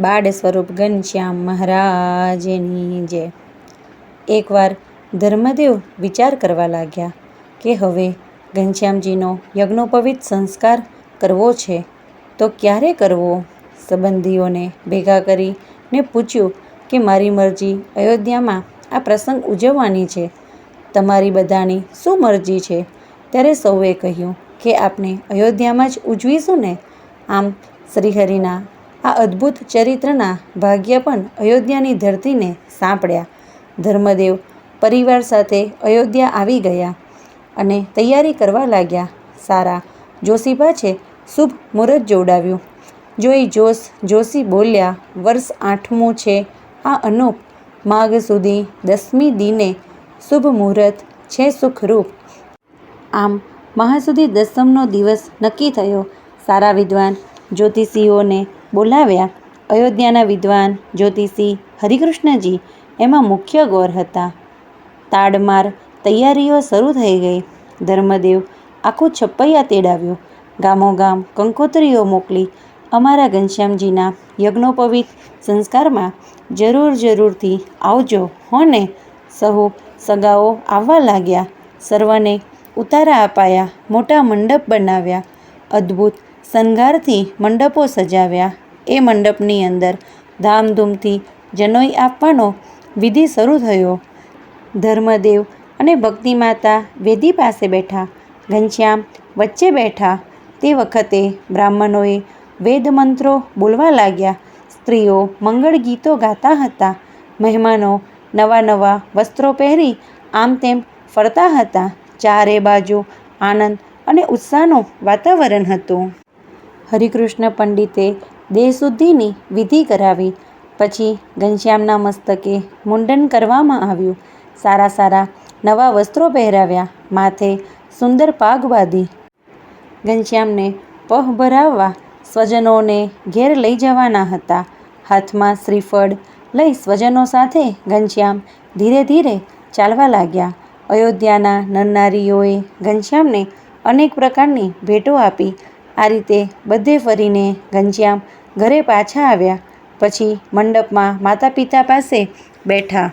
બાળ સ્વરૂપ ઘનશ્યામ મહારાજની જય એકવાર ધર્મદેવ વિચાર કરવા લાગ્યા કે હવે ઘનશ્યામજીનો યજ્ઞોપવિત સંસ્કાર કરવો છે, તો ક્યારે કરવો? સંબંધીઓને ભેગા કરીને પૂછ્યું કે મારી મરજી અયોધ્યામાં આ પ્રસંગ ઉજવવાની છે. તમારી બધાની શું મરજી છે? ત્યારે સૌએ કહ્યું કે આપણે અયોધ્યામાં જ ઉજવીશું ને? આમ શ્રીહરિના આ અદ્ભુત ચરિત્રના ભાગ્ય પણ અયોધ્યાની ધરતીને સાંપડ્યા. ધર્મદેવ પરિવાર સાથે અયોધ્યા આવી ગયા અને તૈયારી કરવા લાગ્યા. સારા જોશીભા છે શુભ મુહૂર્ત જોડાવ્યું જોઈ જોશ જોશી બોલ્યા, વર્ષ આઠમું છે. આ અનુપ માઘ સુધી દસમી દિને શુભ મુહૂર્ત છે સુખરૂપ. આમ મહાસુદી દસમનો દિવસ નક્કી થયો. સારા વિદ્વાન જ્યોતિષીઓને બોલાવ્યા. અયોધ્યાના વિદ્વાન જ્યોતિષી હરિકૃષ્ણજી એમાં મુખ્ય ગોર હતા. તાડમાર તૈયારીઓ શરૂ થઈ ગઈ. ધર્મદેવ આખું છપ્પૈયા તેડાવ્યું. ગામોગામ કંકોત્રીઓ મોકલી. અમારા ઘનશ્યામજીના યજ્ઞોપવિત સંસ્કારમાં જરૂર જરૂરથી આવજો હો ને. સહુ સગાઓ આવવા લાગ્યા. સર્વને ઉતારા અપાયા. મોટા મંડપ બનાવ્યા. અદ્ભુત શણગારથી મંડપો સજાવ્યા. એ મંડપની અંદર ધામધૂમથી જનોઈ આપવાનો વિધિ શરૂ થયો. ધર્મદેવ અને ભક્તિમાતા વેદી પાસે બેઠા, ઘનશ્યામ વચ્ચે બેઠા. તે વખતે બ્રાહ્મણોએ વેદ મંત્રો બોલવા લાગ્યા. સ્ત્રીઓ મંગળ ગીતો ગાતા હતા. મહેમાનો નવા નવા વસ્ત્રો પહેરી આમ તેમ ફરતા હતા. ચારે બાજુ આનંદ અને ઉત્સાહનું વાતાવરણ હતું. હરિકૃષ્ણ પંડિતે દેહશુદ્ધિની વિધિ કરાવી. પછી ઘનશ્યામના મસ્તકે મુંડન કરવામાં આવ્યું. સારા સારા નવા વસ્ત્રો પહેરાવ્યા. માથે સુંદર પાગ બાંધી. ઘનશ્યામને પહ ભરાવવા સ્વજનોને ઘેર લઈ જવાના હતા. હાથમાં શ્રીફળ લઈ સ્વજનો સાથે ઘનશ્યામ ધીરે ધીરે ચાલવા લાગ્યા. અયોધ્યાના નરનારીઓએ ઘનશ્યામને અનેક પ્રકારની ભેટો આપી. આ રીતે બધે ફરીને ઘનશ્યામ ઘરે પાછા આવ્યા. પછી મંડપમાં માતા પિતા પાસે બેઠા.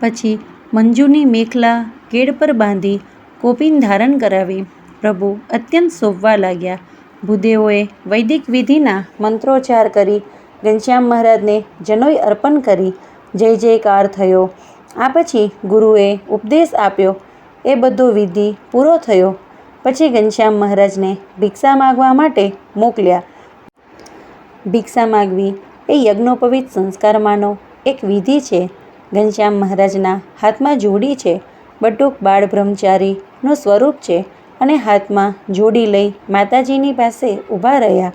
પછી મંજુની મેખલા કેડ પર બાંધી કોપિન ધારણ કરાવી. પ્રભુ અત્યંત શોભવા લાગ્યા. ભૂદેવોએ વૈદિક વિધિના મંત્રોચ્ચાર કરી. ઘનશ્યામ મહારાજને જનોઈ અર્પણ કરી. જય જયકાર થયો. આ પછી ગુરુએ ઉપદેશ આપ્યો. એ બધો વિધિ પૂરો થયો. પછી ઘનશ્યામ મહારાજને ભિક્ષા માગવા માટે મોકલ્યા. ભિક્ષા માગવી એ યજ્ઞોપવિત સંસ્કારમાંનો એક વિધિ છે. ઘનશ્યામ મહારાજના હાથમાં જોડી છે. બટુક બાળ બ્રહ્મચારીનું સ્વરૂપ છે અને હાથમાં જોડી લઈ માતાજીની પાસે ઊભા રહ્યા.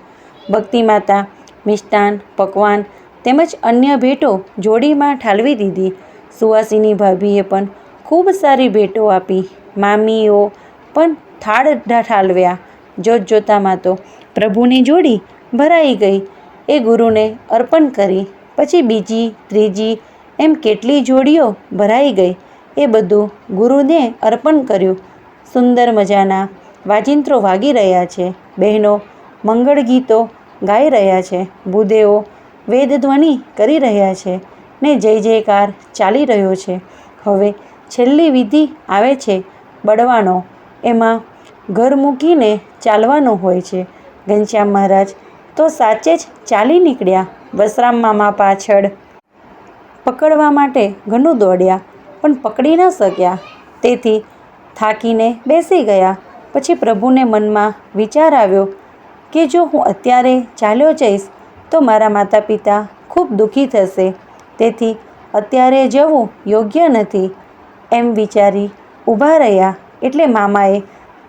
ભક્તિ માતા, મિષ્ટાન, પકવાન તેમજ અન્ય ભેટો જોડીમાં ઠાલવી દીધી. સુવાસીની ભાભીએ પણ ખૂબ સારી ભેટો આપી. મામીઓ પણ થાળ ઠાલવ્યા. જોત જોતામાં તો પ્રભુની જોડી ભરાઈ ગઈ. એ ગુરુને અર્પણ કરી. પછી બીજી, ત્રીજી એમ કેટલી જોડીઓ ભરાઈ ગઈ. એ બધું ગુરુને અર્પણ કર્યું. સુંદર મજાના વાજિંત્રો વાગી રહ્યા છે. બહેનો મંગળ ગીતો ગાઈ રહ્યા છે. ભૂદેવો વેદધ્વનિ કરી રહ્યા છે ને જય જયકાર ચાલી રહ્યો છે. હવે છેલ્લી વિધિ આવે છે બળવાનો. એમાં ઘર મૂકીને ચાલવાનું હોય છે. ઘનશ્યામ મહારાજ તો સાચે જ ચાલી નીકળ્યા વસરામ મામા પાછળ. પકડવા માટે ઘણું દોડ્યા, પણ પકડી ન શક્યા. તેથી થાકીને બેસી ગયા. પછી પ્રભુને મનમાં વિચાર આવ્યો કે જો હું અત્યારે ચાલ્યો જઈશ, તો મારા માતા પિતા ખૂબ દુઃખી થશે. તેથી અત્યારે જવું યોગ્ય નથી. એમ વિચારી ઊભા રહ્યા એટલે મામાએ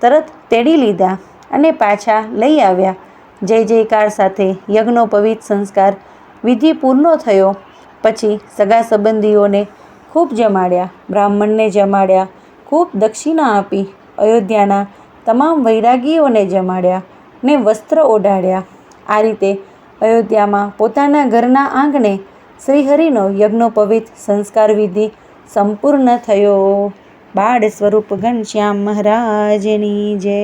તરત તેડી લીધા અને પાછા લઈ આવ્યા. જય જયકાર સાથે યજ્ઞોપવિત સંસ્કાર વિધિ પૂર્ણો થયો. પછી સગા સંબંધીઓને ખૂબ જમાડ્યા, બ્રાહ્મણને જમાડ્યા, ખૂબ દક્ષિણા આપી, અયોધ્યાના તમામ વૈરાગીઓને જમાડ્યા ને વસ્ત્ર ઓઢાડ્યા. આ રીતે અયોધ્યામાં પોતાના ઘરના આંગણે શ્રીહરિનો યજ્ઞોપવિત સંસ્કાર વિધિ સંપૂર્ણ થયો. બાળ સ્વરૂપ ઘનશ્યામ મહારાજની જય.